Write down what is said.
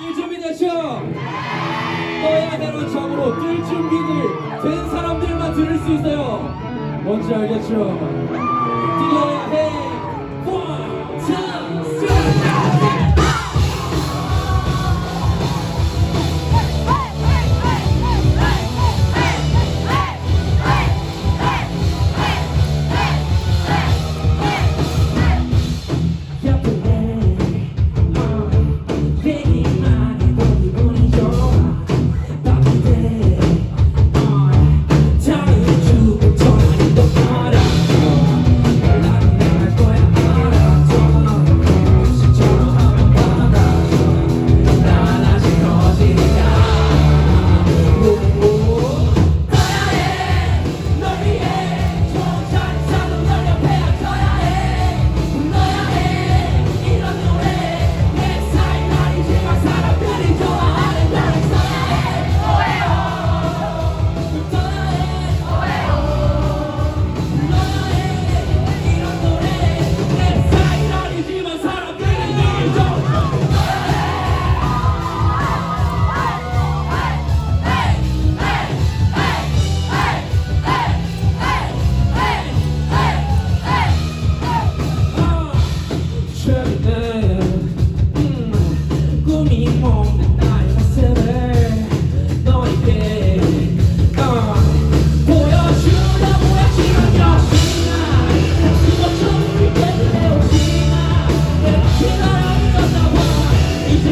뛸 준비됐죠? 떠야 되는 적으로 뛸 준비를 된 사람들만 들을 수 있어요 뭔지 알겠죠? 뛰어야 해